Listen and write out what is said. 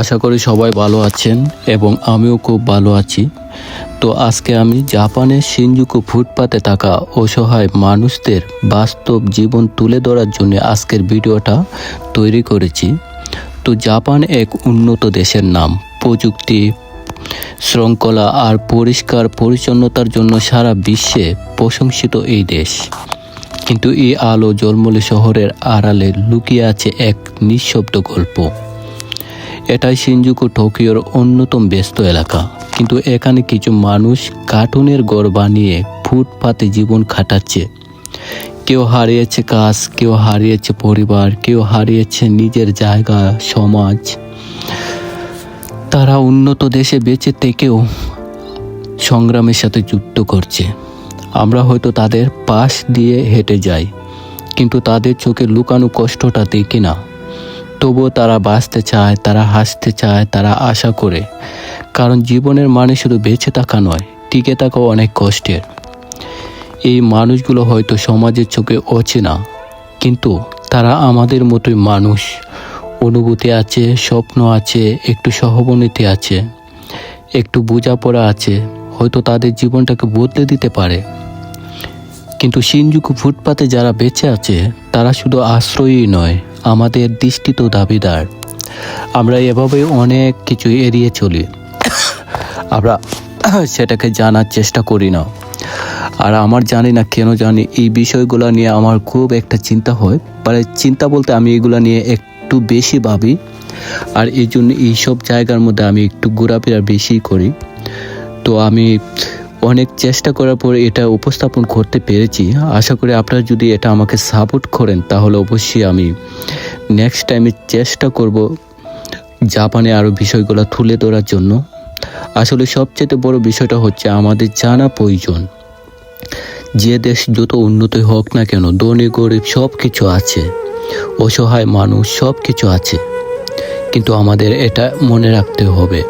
আশা করি সবাই ভালো আছেন এবং আমিও খুব ভালো আছি। তো আজকে আমি জাপানের সিনজুকু ফুটপাতে থাকা অসহায় মানুষদের বাস্তব জীবন তুলে ধরার জন্য আজকের ভিডিওটা তৈরি করেছি। তো জাপান এক উন্নত দেশের নাম। প্রযুক্তি, শৃঙ্খলা আর পরিষ্কার পরিচ্ছন্নতার জন্য সারা বিশ্বে প্রশংসিত এই দেশ। কিন্তু এই আলো জলমলে শহরের আড়ালে লুকিয়ে আছে এক নিঃশব্দ গল্প। এটাই সিনজুকু টোকিওর অন্যতম ব্যস্ত এলাকা। কিন্তু এখানে কিছু মানুষ কার্টুনের গড় বানিয়ে ফুটপাতে জীবন কাটাচ্ছে কেউ হারিয়েছে কাজ, কেউ হারিয়েছে পরিবার, কেউ হারিয়েছে নিজের জায়গা, সমাজ। তারা উন্নত দেশে বেঁচে থেকেও সংগ্রামের সাথে যুক্ত করছে। আমরা হয়তো তাদের পাশ দিয়ে হেঁটে যাই, কিন্তু তাদের চোখে লুকানো কষ্টটা দেখি না। তবুও তারা বাঁচতে চায়, তারা হাসতে চায়, তারা আশা করে। কারণ জীবনের মানে শুধু বেঁচে থাকা নয়, টিকে থাকাও অনেক কষ্টের। এই মানুষগুলো হয়তো সমাজের চোখে অচেনা, কিন্তু তারা আমাদের মতোই মানুষ। অনুভূতি আছে, স্বপ্ন আছে, একটু সহবনীতি আছে, একটু বোঝাপড়া আছে, হয়তো তাদের জীবনটাকে বদলে দিতে পারে। কিন্তু সিনজুকু ফুটপাতে যারা বেঁচে আছে, তারা শুধু আশ্রয়ই নয়, আমাদের দৃষ্টিতেও দাবিদার। আমরা এভাবে অনেক কিছু এড়িয়ে চলি। আমরা সেটাকে জানার চেষ্টা করি না। আর আমার জানি না কেন জানি এই বিষয়গুলো নিয়ে আমার খুব একটা চিন্তা হয়। মানে চিন্তা বলতে আমি এগুলো নিয়ে একটু বেশি ভাবি। আর এই জন্য এইসব জায়গার মধ্যে আমি একটু ঘোরাফেরা বেশি করি। তো আমি অনেক চেষ্টা করার পর এটা উপস্থাপন করতে পেরেছি। আশা করি আপনারা যদি এটা আমাকে সাপোর্ট করেন, তাহলে অবশ্যই আমি নেক্সট টাইমে চেষ্টা করব জাপানে আরও বিষয়গুলো তুলে ধরার জন্য। আসলে সবচেয়ে বড় বিষয়টা হচ্ছে আমাদের জানা প্রয়োজন। যে দেশ যত উন্নতি হোক না কেন, ধনী, গরিব সব কিছু আছে। অসহায় মানুষ সব কিছু আছে। কিন্তু আমাদের এটা মনে রাখতে হবে।